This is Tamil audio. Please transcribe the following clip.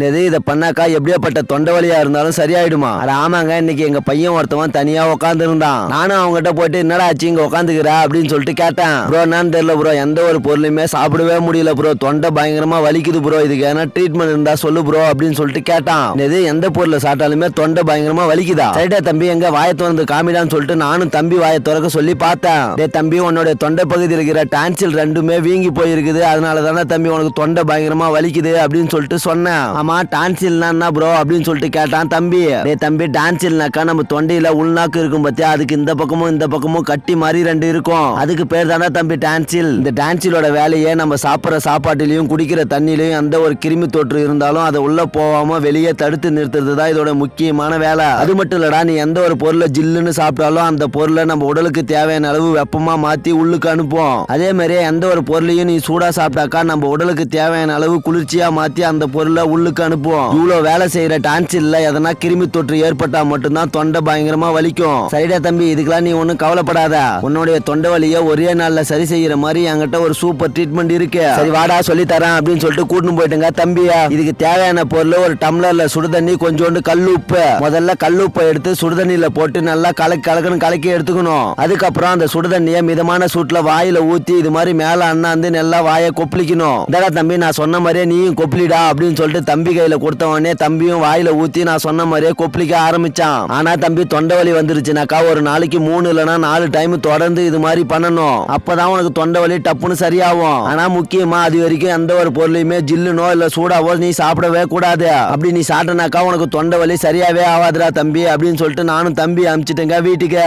என்னது இதை பண்ணாக்கா எப்படியாப்பட்ட தொண்டை வழியா இருந்தாலும் சரியாயிடுமா? அட ஆமாங்க இன்னைக்கு எங்க பையன் ஒருத்தவன் தனியா உட்காந்து இருந்தான் நானும் அவங்ககிட்ட போயிட்டு என்னடா ஆச்சு இங்க உட்காந்துக்கிறா அப்படின்னு சொல்லிட்டு கேட்டேன். ப்ரோ என்னன்னு தெரியல ப்ரோ எந்த ஒரு பொருளையுமே சாப்பிடவே முடியல ப்ரோ. தொண்டை பயங்கரமா வலிக்குது ப்ரோ. இதுக்கு ஏன்னா ட்ரீட்மெண்ட் இருந்தா சொல்லு ப்ரோ அப்படின்னு சொல்லிட்டு கேட்டான். இது எந்த பொருளை சாப்பிட்டாலுமே தொண்டை பயங்கரமா வலிக்குதா? சரிடா தம்பி எங்க வாயை திறந்து காமிடான்னு சொல்லிட்டு நானும் தம்பி வாயை திறக்க சொல்லி பார்த்தேன். டே தம்பி உன்னோட தொண்டை பகுதியில் இருக்கிற டான்சில் ரெண்டுமே வீங்கி போயிருக்குது. அதனால தானே தம்பி உனக்கு தொண்டை பயங்கரமா வலிக்குது அப்படின்னு சொல்லிட்டு சொன்னேன். ஆமா டான்சில்னா என்ன ப்ரோ அப்படின்னு சொல்லிட்டு கேட்டான் தம்பி. டே தம்பி டான்சில்னாக்கா நம்ம தொண்டையில உள்நாக்கு இருக்கும் பத்தியா? அதுக்கு இந்த பக்கமும் இந்த பக்கமும் கட்டி மாதிரி ரெண்டு இருக்கும். அதுக்கு பேர் தானே தம்பி டான்சில் இந்த டான்சிலோட வேலையே நம்ம சாப்பிட்ற சாப்பாட்டிலையும் குடிக்கிற தண்ணிலையும் எந்த ஒரு கிருமி தொற்று இருந்தாலும் அதை உள்ள போகாம வெளியே தடுத்து நிறுத்துறது தான் இதோட முக்கியமான வேலை. அது மட்டும் இல்லடா நீ எந்த ஒரு பொருளை ஜில்லுன்னு சாப்பிட்டாலும் அந்த பொருளை நம்ம உடலுக்கு தேவையான அளவு வெப்பமா மாத்தி உள்ளுக்கு அனுப்புவோம். அதே மாதிரியே எந்த ஒரு பொருளையும் நீ சூடா சாப்பிட்டாக்கா நம்ம உடலுக்கு தேவையான அளவு குளிர்ச்சியா மாத்தி அந்த பொருளை உள்ளுக்கு அனுப்புவோம். இவ்வளவு வேலை செய்யற டான்சில்ல எதனா கிருமி தொற்று ஏற்பட்டா மட்டும்தான் தொண்டை பயங்கரமா வலிக்கும். சரிடா தம்பி இதுக்கெல்லாம் நீ ஒன்னும் கவலைப்படாத. உன்னுடைய தொண்டை வலியை ஒரே நாள்ல சரி செய்யற மாதிரி என்கிட்ட ஒரு சூப்பர் ட்ரீட்மெண்ட் இருக்கு. சரி வாடா சொல்லி தரேன் அப்படின்னு சொல்லிட்டு கூட்டின்னு போயிட்டுங்க தம்பியா. இதுக்கு தேவையான பொருள் ஒரு டம்ளர்ல சுடுதண்ணி கொஞ்சோண்டு கல்லுப்பு. முதல்ல கல்லுப்பை எடுத்து சுடுதண்ணில போட்டு நல்லா கலக்கி கலக்கணும் கலக்கி எடுத்துக்கணும். அதுக்கப்புறம் அந்த சுடுதண்ணியை மிதமான சூட்ல வாயில ஊத்தி இது மாதிரி மேல அண்ணாந்து நல்லா வாயை கொப்பளிக்கணும். இந்தடா தம்பி நான் சொன்ன மாதிரியே நீயும் கொப்பளிடா அப்படின்னு சொல்லிட்டு தம்பி கையில கொடுத்தவனே தம்பியும் வாயில ஊத்தி நான் சொன்ன மாதிரியே கொப்பளிக்க ஆரம்பிச்சான். ஆனா தம்பி தொண்டை வலி வந்துருச்சுனாக்கா ஒரு நாளைக்கு மூணு இல்லைன்னா நாலு டைம் தொடர்ந்து இது மாதிரி பண்ணணும். அப்பதான் உனக்கு தொண்டை வலி டப்புன்னு சரியாகும். ஆனா முக்கியமா அது வரைக்கும் எந்த ஒரு பொருளையுமே ஜில்லுனோ இல்ல சூடாவோ நீ சாப்பிடவே கூடாது. அப்படி நீ சாப்பிட்டனாக்கா உனக்கு தொண்டை வலி சரியாவே ஆகாதுடா தம்பி அப்படின்னு சொல்லிட்டு நானும் தம்பி அனுப்பிச்சிட்டேங்க வீட்டுக்கு.